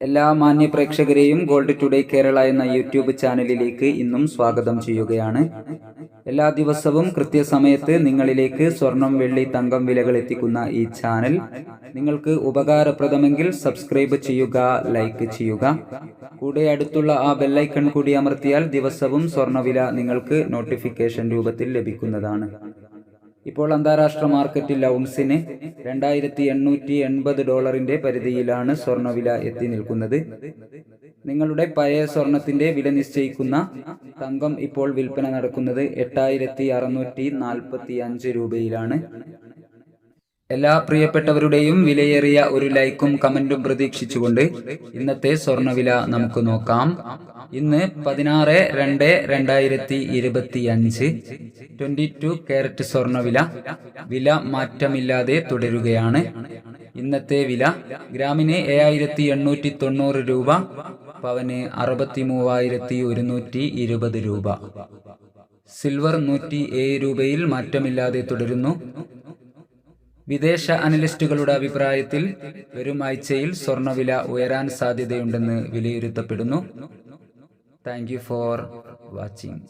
എല്ലാ മാന്യ പ്രേക്ഷകരെയും gold today Kerala എന്ന യൂട്യൂബ് ചാനലിലേക്ക് ഇന്നും സ്വാഗതം ചെയ്യുകയാണ്. എല്ലാ ദിവസവും കൃത്യസമയത്ത് നിങ്ങളിലേക്ക് സ്വർണം വെള്ളി തങ്കം വിലകൾ എത്തിക്കുന്ന ഈ ചാനൽ. നിങ്ങൾക്ക് ഉപകാരപ്രദമെങ്കിൽ സബ്സ്ക്രൈബ് ചെയ്യുക ലൈക്ക് ചെയ്യുക. കൂടെ അടുത്തുള്ള ആ ബെല്ലൈക്കൺ കൂടി അമർത്തിയാൽ ദിവസവും സ്വർണവില നിങ്ങൾക്ക് നോട്ടിഫിക്കേഷൻ രൂപത്തിൽ ലഭിക്കുന്നതാണ്. ഇപ്പോൾ അന്താരാഷ്ട്ര മാർക്കറ്റിൽ ഔൺസിന് രണ്ടായിരത്തി എണ്ണൂറ്റി എൺപത് ഡോളറിന്റെ പരിധിയിലാണ് സ്വർണവില എത്തി നിൽക്കുന്നത്. നിങ്ങളുടെ പഴയ സ്വർണത്തിന്റെ വില നിശ്ചയിക്കുന്ന തങ്കം ഇപ്പോൾ വിൽപ്പന നടക്കുന്നത് എട്ടായിരത്തി അറുന്നൂറ്റി നാൽപ്പത്തി അഞ്ച് രൂപയിലാണ്. എല്ലാ പ്രിയപ്പെട്ടവരുടെയും വിലയേറിയ ഒരു ലൈക്കും കമന്റും പ്രതീക്ഷിച്ചുകൊണ്ട് ഇന്നത്തെ സ്വർണവില നമുക്ക് നോക്കാം. ഇന്ന് പതിനാറ് രണ്ട് രണ്ടായിരത്തി ഇരുപത്തി അഞ്ച് ട്വന്റി ടു കാരറ്റ് സ്വർണവില. വില മാറ്റമില്ലാതെ തുടരുകയാണ്. ഇന്നത്തെ വില ഗ്രാമിന് ഏഴായിരത്തി എണ്ണൂറ്റി തൊണ്ണൂറ് രൂപ പവന് അറുപത്തി മൂവായിരത്തി ഒരുന്നൂറ്റി ഇരുപത് രൂപ. സിൽവർ നൂറ്റി ഏഴ് രൂപയിൽ മാറ്റമില്ലാതെ തുടരുന്നു. വിദേശ അനലിസ്റ്റുകളുടെ അഭിപ്രായത്തിൽ വരും ആഴ്ചയിൽ സ്വർണവില ഉയരാൻ സാധ്യതയുണ്ടെന്ന് വിലയിരുത്തപ്പെടുന്നു. Thank for watching.